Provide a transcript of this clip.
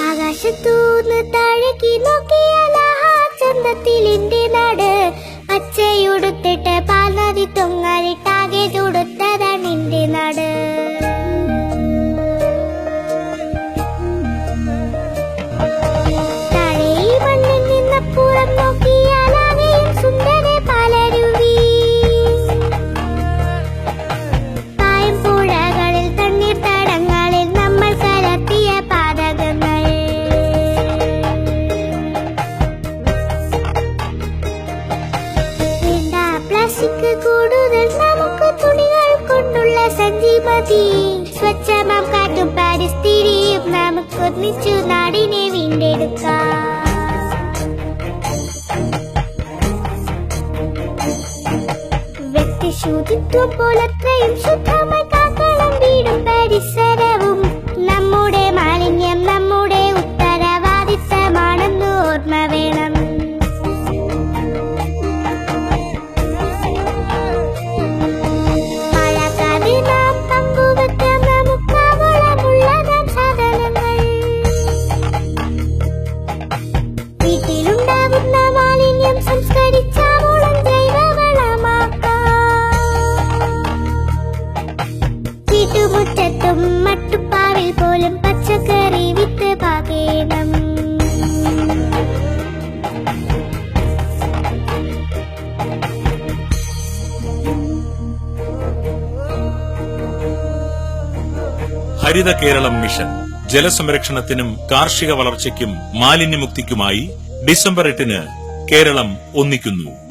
ആകാശത്തൂന്ന് താഴേക്ക് നോക്കിയാൽ ചന്തത്തിൽ എന്റെ നാട്. പച്ചയുടുത്തിട്ട് പാലാതി തൊങ്ങാലിട്ടാകെ മതി. സ്വച്ഛമാം കാറ്റും പരിസ്ഥിതിയും നമുക്ക് ഒന്നിച്ചു നാടിനെ വീണ്ടെടുക്കാം. വ്യക്തി ശുചിത്വം പോലത്രയും ശുദ്ധമായി കാക്കണം വീടും പരിസരവും പോലും പച്ചക്കറി പാകേണം. ഹരിത കേരളം മിഷൻ. ജലസംരക്ഷണത്തിനും കാർഷിക വളർച്ചയ്ക്കും മാലിന്യമുക്തിക്കുമായി ഡിസംബർ എട്ടിന് കേരളം ഒന്നിക്കുന്നു.